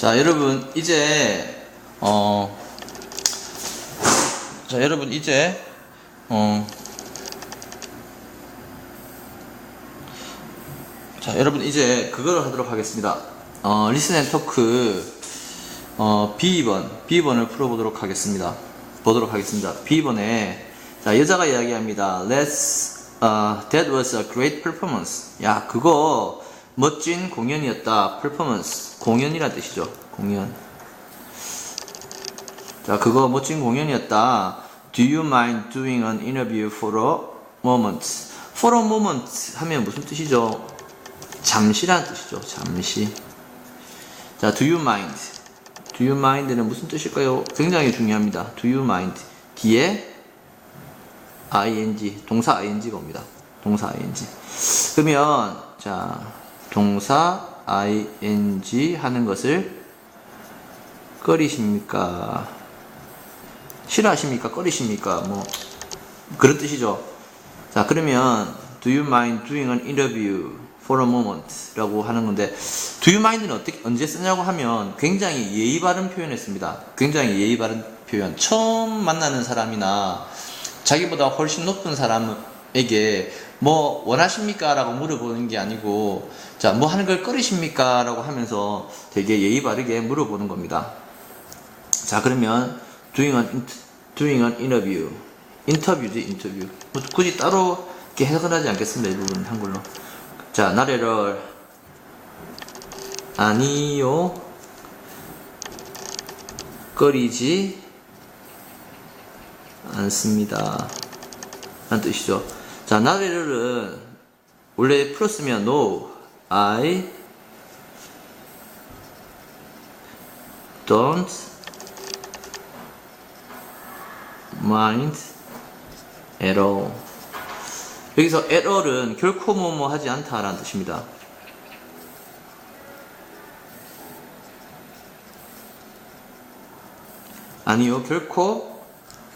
자, 여러분, 이제, 어, 자, 여러분, 이제, 어, 자, 여러분, 이제 그거를 하도록 하겠습니다. 어, 리슨 앤 토크, 어, B2번, B2번을 풀어보도록 하겠습니다. 보도록 하겠습니다. B2번에, 자, 여자가 이야기합니다. Let's, uh, that was a great performance. 야, 그거 멋진 공연이었다. performance. 공연이란 뜻이죠. 공연. 자, 그거 멋진 공연이었다. Do you mind doing an interview for a moment? For a moment 하면 무슨 뜻이죠? 잠시란 뜻이죠. 잠시. 자, do you mind? Do you mind는 무슨 뜻일까요? 굉장히 중요합니다. Do you mind? 뒤에 ing, 동사 ing가 옵니다. 동사 ing. 그러면, 자, 동사 ing 하는 것을 꺼리십니까? 싫어하십니까? 꺼리십니까? 뭐, 그런 뜻이죠. 자, 그러면, do you mind doing an interview for a moment? 라고 하는 건데, do you mind는 어떻게, 언제 쓰냐고 하면 굉장히 예의 바른 표현했습니다. 굉장히 예의 바른 표현. 처음 만나는 사람이나 자기보다 훨씬 높은 사람에게 뭐 원하십니까? 라고 물어보는 게 아니고, 자, 뭐 하는 걸 꺼리십니까? 라고 하면서 되게 예의 바르게 물어보는 겁니다. 자, 그러면, doing an, doing an interview. 인터뷰지, 인터뷰. 뭐 굳이 따로 이렇게 해석을 하지 않겠습니다. 이 부분 한글로. 자, 나래를, 아니요, 꺼리지 않습니다. 라는 뜻이죠. 자, 나래를 원래 풀었으면 no, I don't mind at all. 여기서 at all은 결코 뭐뭐 하지 않다라는 뜻입니다. 아니요, 결코,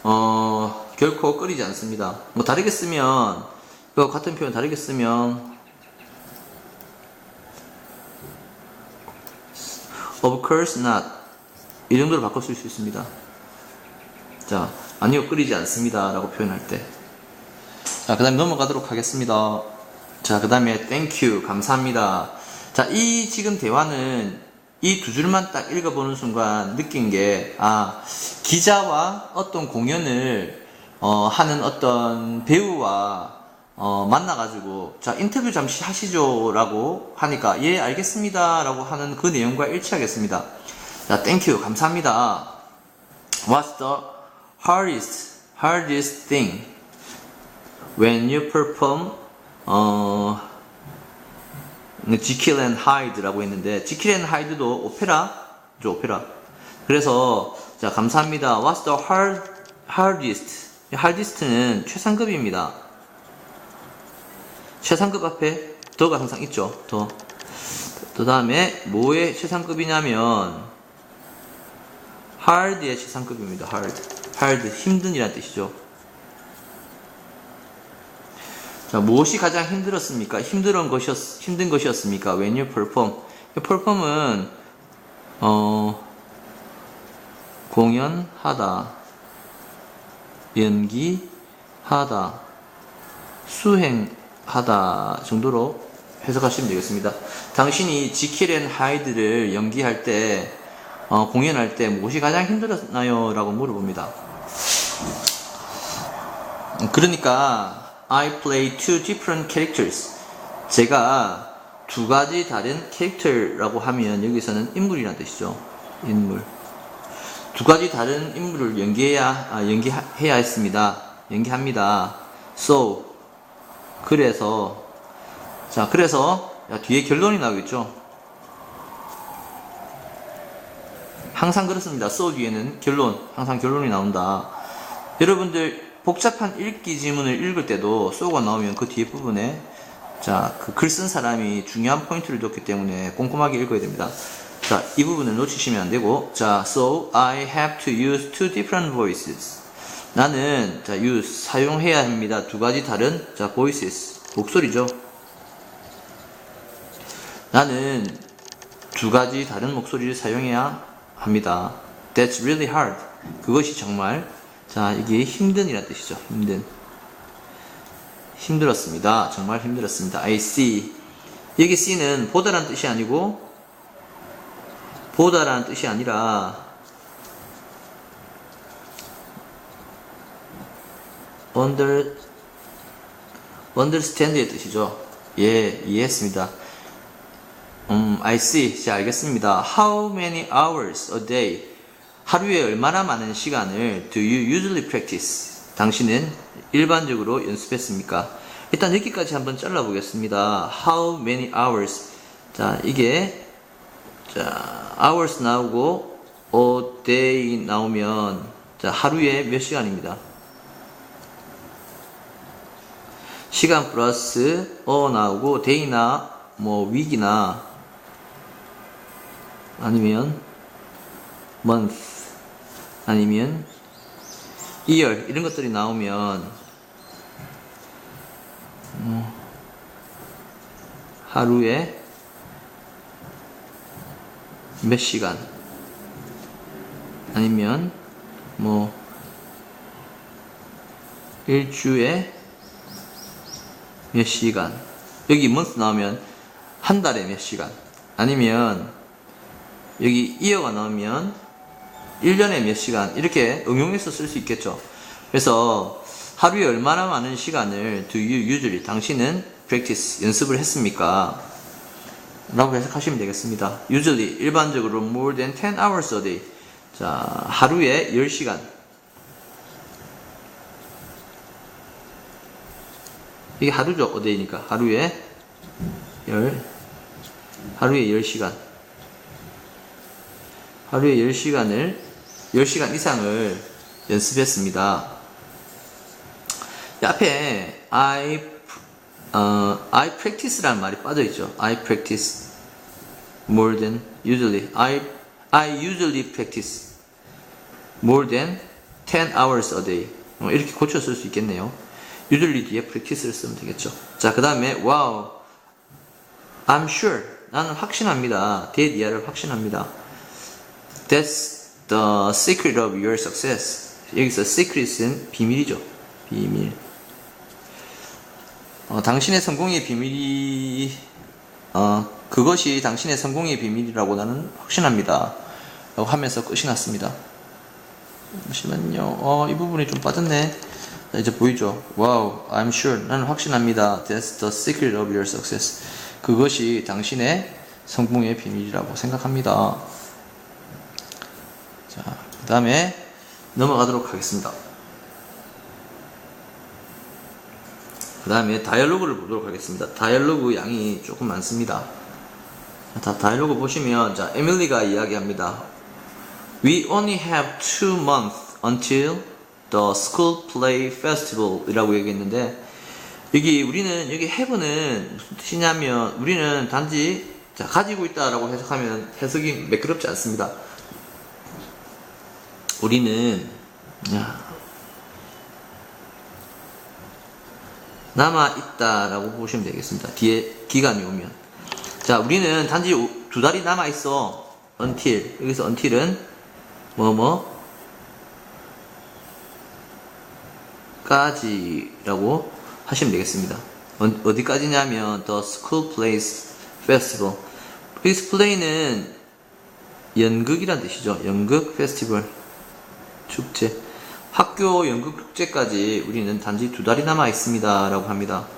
어, 결코 끓이지 않습니다. 뭐 다르게 쓰면, 그 같은 표현 다르게 쓰면, of course not. 이 정도로 바꿔 쓸 수 있습니다. 자, 아니요, 끓이지 않습니다. 라고 표현할 때. 자, 그 다음에 넘어가도록 하겠습니다. 자, 그 다음에 thank you, 감사합니다. 자, 이 지금 대화는 이 두 줄만 딱 읽어보는 순간 느낀 게, 아, 기자와 어떤 공연을, 어, 하는 어떤 배우와, 어, 만나가지고, 자, 인터뷰 잠시 하시죠. 라고 하니까, 예, 알겠습니다. 라고 하는 그 내용과 일치하겠습니다. 자, you, 감사합니다. What's the hardest, hardest thing when you perform 어 지킬 앤 하이드라고 했는데 지킬 앤 하이드도 오페라죠 오페라 그래서 자 감사합니다 What's the hard, hardest hardest는 최상급입니다 최상급 앞에 더가 항상 있죠 더 그 다음에 뭐의 최상급이냐면 hard의 최상급입니다 hard hard 힘든이란 뜻이죠 자, 무엇이 가장 힘들었습니까? 힘든 것이었, 힘든 것이었습니까? When you perform. 이 perform은, 어, 공연하다, 연기하다, 수행 하다 정도로 해석하시면 되겠습니다. 당신이 지킬 앤 하이드를 연기할 때, 어, 공연할 때 무엇이 가장 힘들었나요? 라고 물어봅니다. 그러니까, I play two different characters. 제가 두 가지 다른 캐릭터라고 하면 여기서는 인물이라는 뜻이죠. 인물. 두 가지 다른 인물을 연기해야 아, 연기해야 했습니다. 연기합니다. So 그래서 자 그래서 야, 뒤에 결론이 나오겠죠. 항상 그렇습니다. so 뒤에는 결론 항상 결론이 나온다. 여러분들 복잡한 읽기 지문을 읽을 때도 쏘가 나오면 그 뒤에 부분에 자, 그 글 쓴 사람이 중요한 포인트를 줬기 때문에 꼼꼼하게 읽어야 됩니다. 자, 이 부분을 놓치시면 안 되고, 자, so I have to use two different voices. 나는, 자, use, 사용해야 합니다. 두 가지 다른, 자, voices. 목소리죠. 나는 두두 가지 다른 목소리를 사용해야 합니다. That's really hard. 그것이 정말 자 이게 힘든이라는 뜻이죠. 힘든. 힘들었습니다. 정말 힘들었습니다. I see. 여기 see는 보다라는 뜻이 아니고 보다라는 뜻이 아니라 under understand의 뜻이죠. 예, 이해했습니다. 음, I see. 자, 알겠습니다. How many hours a day? 하루에 얼마나 많은 시간을 do you usually practice? 당신은 일반적으로 연습했습니까? 일단 여기까지 한번 잘라보겠습니다. How many hours? 자, 이게 자, hours 나오고 a day 나오면 자, 하루에 몇 시간입니다. 시간 플러스 어 나오고 day나 뭐 week이나 아니면 month 아니면 year 이런 것들이 나오면 음, 하루에 몇 시간? 아니면 뭐 일주에 몇 시간? 여기 month 나오면 한 달에 몇 시간? 아니면 여기 이어가 나오면 1년에 몇 시간? 이렇게 응용해서 쓸 수 있겠죠. 그래서 하루에 얼마나 많은 시간을 do you usually 당신은 practice 연습을 했습니까? 라고 해석하시면 되겠습니다. usually 일반적으로 more than 10 hours a day. 자 하루에 10시간 이게 하루죠 어데이니까 하루에 10 하루에 10시간 하루에 10시간을 10시간 이상을 연습했습니다. 이 앞에 I 어, I practice라는 말이 빠져 있죠. I practice more than usually. I I usually practice more than 10 hours a day. 어, 이렇게 고쳐 쓸 수 있겠네요. Usually 뒤에 practice를 쓰면 되겠죠. 자, 그 다음에 wow. I'm sure. 나는 확신합니다. 이하를 확신합니다. That's the secret of your success. 여기서 secret은 비밀이죠. 비밀. 어, 당신의 성공의 비밀이 어, 그것이 당신의 성공의 비밀이라고 나는 확신합니다. 라고 하면서 끝이 났습니다. 잠시만요. 어, 이 부분이 좀 빠졌네. 자, 이제 보이죠? 와우, I'm sure. 나는 확신합니다. That's the secret of your success. 그것이 당신의 성공의 비밀이라고 생각합니다. 자, 그 다음에 넘어가도록 하겠습니다. 그 다음에 다이얼로그를 보도록 하겠습니다. 다이얼로그 양이 조금 많습니다. 다 다이얼로그 보시면 자 에밀리가 이야기합니다. We only have two months until the school play festival이라고 얘기했는데 여기 우리는 여기 have는 무슨 뜻이냐면 우리는 단지 자, 가지고 있다라고 해석하면 해석이 매끄럽지 않습니다. 우리는 야, 남아 있다라고 보시면 되겠습니다. 뒤에 기간이 오면 자 우리는 단지 두 달이 남아 있어 until 여기서 until은 뭐뭐 까지라고 하시면 되겠습니다. 어, 어디까지냐면 the school plays festival. this play는 연극이란 뜻이죠. 연극 페스티벌 축제. 학교 연극 축제까지 우리는 단지 두 달이 남아 있습니다. 라고 합니다.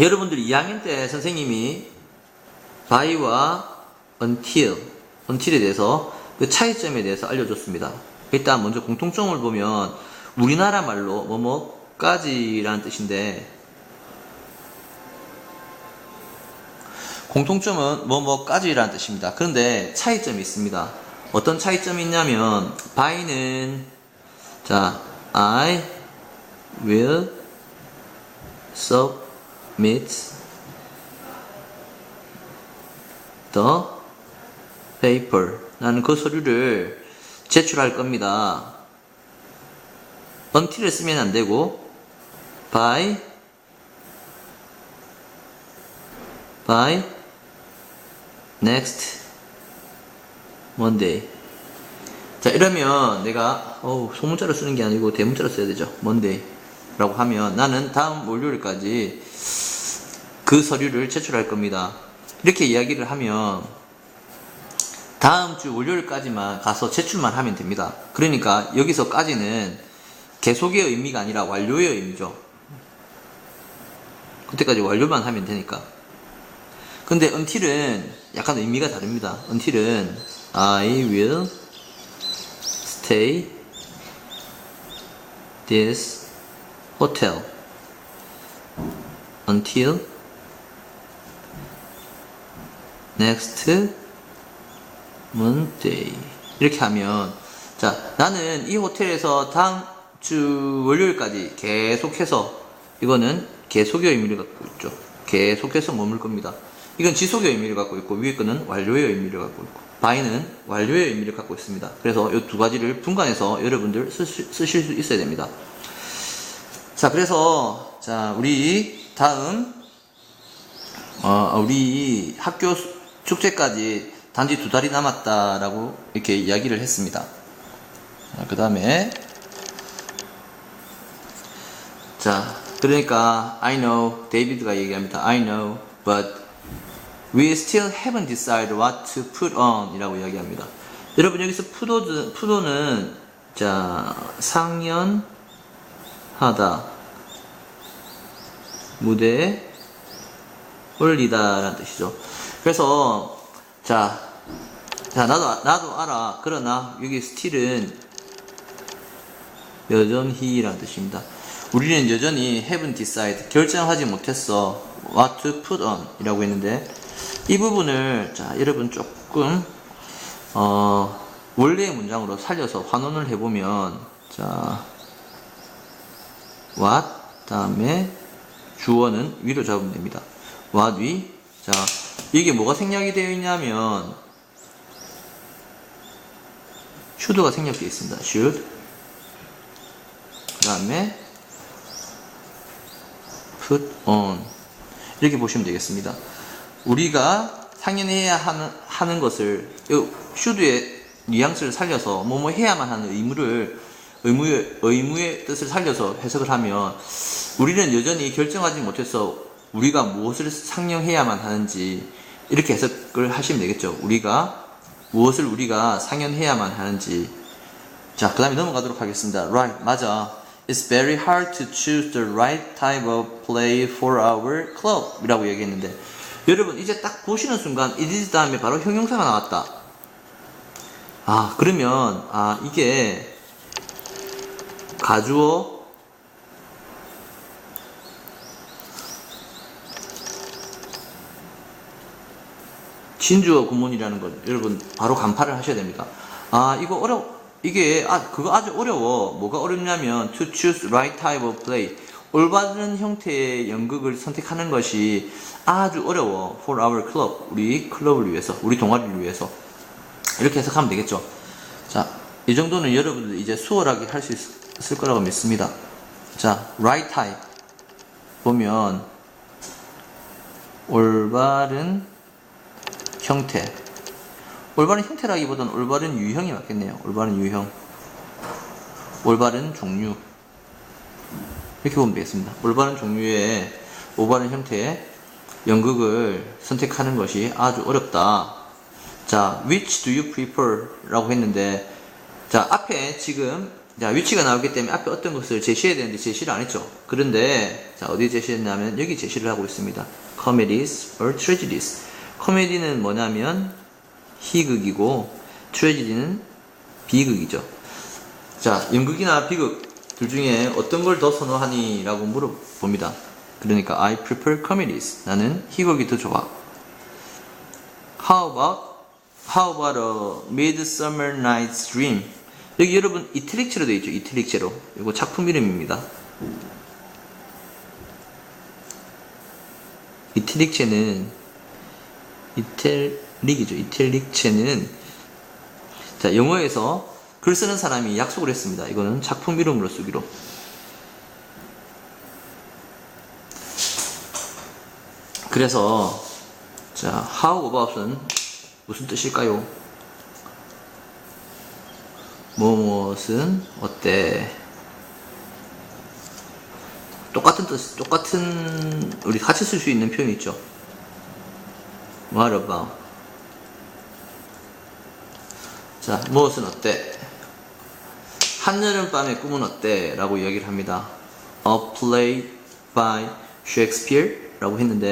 여러분들이 2학년 때 선생님이 by와 until, until에 대해서 그 차이점에 대해서 알려줬습니다. 일단 먼저 공통점을 보면 우리나라 말로 뭐뭐까지라는 뜻인데 공통점은 뭐뭐까지라는 뜻입니다. 그런데 차이점이 있습니다. 어떤 차이점이 있냐면 by는 자 I will submit the paper 나는 그 서류를 제출할 겁니다. Until을 쓰면 안 되고 by by next Monday. 자, 이러면 내가, 어우, 소문자로 쓰는 게 아니고 대문자로 써야 되죠. Monday. 라고 하면 나는 다음 월요일까지 그 서류를 제출할 겁니다. 이렇게 이야기를 하면 다음 주 월요일까지만 가서 제출만 하면 됩니다. 그러니까 여기서까지는 계속의 의미가 아니라 완료의 의미죠. 그때까지 완료만 하면 되니까. 근데 until은 약간 의미가 다릅니다. until은 I will stay this hotel until next Monday 이렇게 하면 자 나는 이 호텔에서 다음 주 월요일까지 계속해서 이거는 계속의 의미를 갖고 있죠. 계속해서 머물 겁니다. 이건 지속의 의미를 갖고 있고 위에 거는 완료의 의미를 갖고 있고 by는 완료의 의미를 갖고 있습니다. 그래서 이 두 가지를 분간해서 여러분들 쓰실, 쓰실 수 있어야 됩니다. 자 그래서 자 우리 다음 어, 우리 학교 수- 축제까지 단지 두 달이 남았다라고 이렇게 이야기를 했습니다. 그 다음에, 자, 그러니까, I know, 데이비드가 얘기합니다. I know, but we still haven't decided what to put on 이라고 이야기합니다. 여러분, 여기서 푸도는, 푸도는, 자, 상연하다. 무대에 올리다라는 뜻이죠. 그래서 자, 자 나도 나도 알아. 그러나 여기 스틸은 여전히라는 뜻입니다. 우리는 여전히 haven't decided 결정하지 못했어. what to put on 이라고 했는데 이 부분을 자 여러분 조금 어 원래의 문장으로 살려서 환원을 해보면 자 what 다음에 주어는 위로 잡으면 됩니다. what 위. 자, 이게 뭐가 생략이 되어 있냐면 should가 생략되어 있습니다. should. 그 다음에 put on. 이렇게 보시면 되겠습니다. 우리가 상연해야 하는, 하는 것을 이 should의 뉘앙스를 살려서 뭐뭐 해야만 하는 의무를 의무의, 의무의 뜻을 살려서 해석을 하면 우리는 여전히 결정하지 못해서 우리가 무엇을 상영해야만 하는지 이렇게 해석을 하시면 되겠죠. 우리가 무엇을 우리가 상연해야만 하는지. 자, 그 다음에 넘어가도록 하겠습니다. Right, 맞아. It's very hard to choose the right type of play for our club. 이라고 얘기했는데, 여러분, 이제 딱 보시는 순간, it is 다음에 바로 형용사가 나왔다. 아, 그러면, 아, 이게, 가주어, 진주어 구문이라는 걸 여러분 바로 간파를 하셔야 됩니다. 아 이거 어려 이게 아 그거 아주 어려워. 뭐가 어렵냐면 to choose right type of play 올바른 형태의 연극을 선택하는 것이 아주 어려워. for our club 우리 클럽을 위해서 우리 동아리를 위해서 이렇게 해석하면 되겠죠. 자, 이 정도는 여러분들 이제 수월하게 할 수 있을 거라고 믿습니다. 자, right type 보면 올바른 형태. 올바른 형태라기보다는 올바른 유형이 맞겠네요. 올바른 유형. 올바른 종류. 이렇게 보면 되겠습니다. 올바른 종류의 올바른 형태의 연극을 선택하는 것이 아주 어렵다. 자, which do you prefer? 라고 했는데, 자, 앞에 지금, 자, 위치가 나오기 때문에 앞에 어떤 것을 제시해야 되는데 제시를 안 했죠. 그런데, 자, 어디 제시했냐면, 여기 제시를 하고 있습니다. comedies or tragedies. 코미디는 뭐냐면, 희극이고, 트레지디는 비극이죠. 자, 연극이나 비극 둘 중에 어떤 걸 더 선호하니? 라고 물어봅니다. 그러니까, I prefer comedies. 나는 희극이 더 좋아. How about How about a Midsummer Night's Dream? 여기 여러분 이태릭체로 되어 있죠. 이태릭체로. 이거 작품 이름입니다. 이태릭체는 이태 릭이죠. 이태릭체는 자 영어에서 글 쓰는 사람이 약속을 했습니다. 이거는 작품 이름으로 쓰기로. 그래서 자 How about은 무슨 뜻일까요? 무엇은 어때? 똑같은 뜻, 똑같은 우리 같이 쓸 수 있는 표현이 있죠. What about? 자, 무엇은 어때? 한여름 밤의 꿈은 어때? 라고 이야기를 합니다. A play by Shakespeare 라고 했는데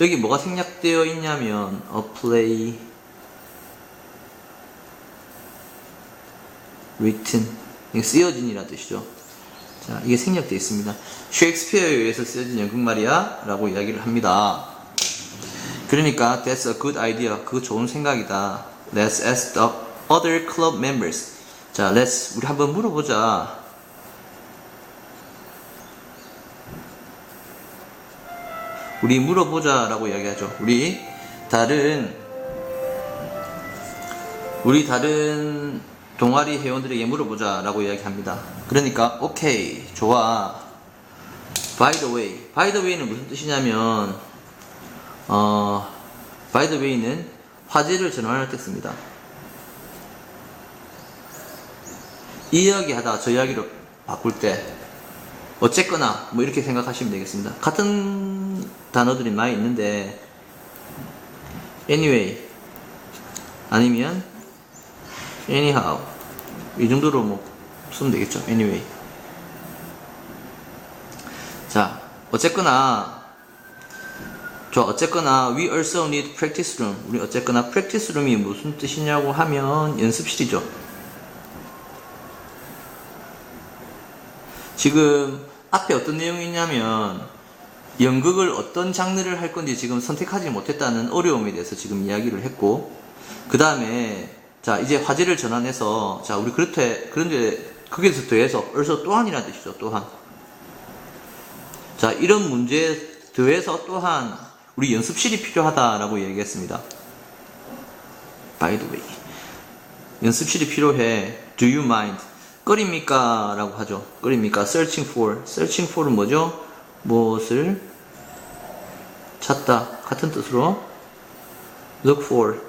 여기 뭐가 생략되어 있냐면 A play written 이게 쓰여진이라는 뜻이죠. 자, 이게 생략되어 있습니다. 셰익스피어에 의해서 쓰여진 연극말이야 라고 이야기를 합니다. 그러니까 that's a good idea. 그거 좋은 생각이다. Let's ask the other club members. 자, let's 우리 한번 물어보자. 우리 물어보자라고 이야기하죠. 우리 다른 우리 다른 동아리 회원들에게 물어보자라고 이야기합니다. 그러니까 오케이 좋아. By the way, by the way는 무슨 뜻이냐면 어, by the way는 화제를 전환할 때 씁니다. 이 이야기 하다 저 이야기로 바꿀 때 어쨌거나 뭐 이렇게 생각하시면 되겠습니다. 같은 단어들이 많이 있는데 anyway 아니면 anyhow 이 정도로 뭐 쓰면 되겠죠. anyway 자 어쨌거나 저 어쨌거나 we also need practice room 우리 어쨌거나 practice room이 무슨 뜻이냐고 하면 연습실이죠. 지금 앞에 어떤 내용이 있냐면 연극을 어떤 장르를 할 건지 지금 선택하지 못했다는 어려움에 대해서 지금 이야기를 했고 그 다음에 자 이제 화제를 전환해서 자 우리 그렇대 그런데 거기서 더해서 also 또한이라는 뜻이죠 또한. 자 이런 문제에 더해서 또한 우리 연습실이 필요하다라고 얘기했습니다. By the way 연습실이 필요해. Do you mind 끓입니까? 라고 하죠. 끓입니까? searching for. searching for은 뭐죠? 무엇을 찾다. 같은 뜻으로 look for.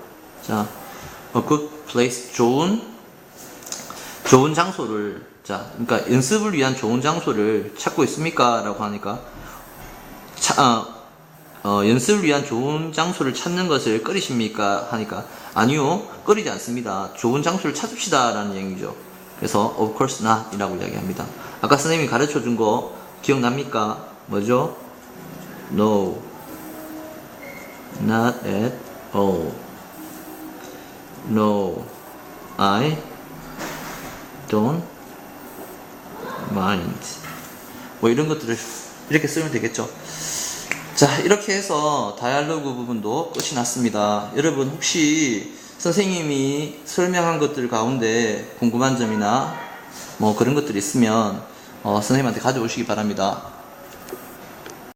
자, a good place. 좋은, 좋은 장소를. 자, 그러니까 연습을 위한 좋은 장소를 찾고 있습니까? 라고 하니까, 차, 어, 어, 연습을 위한 좋은 장소를 찾는 것을 끓이십니까? 하니까, 아니요, 끓이지 않습니다. 좋은 장소를 찾읍시다. 라는 얘기죠. 그래서 of course not 이라고 이야기합니다. 아까 선생님이 가르쳐 준 거 기억납니까? 뭐죠? No. Not at all. No. I don't mind. 뭐 이런 것들을 이렇게 쓰면 되겠죠. 자, 이렇게 해서 다이얼로그 부분도 끝이 났습니다. 여러분 혹시 선생님이 설명한 것들 가운데 궁금한 점이나 뭐 그런 것들이 있으면 어, 선생님한테 가져오시기 바랍니다.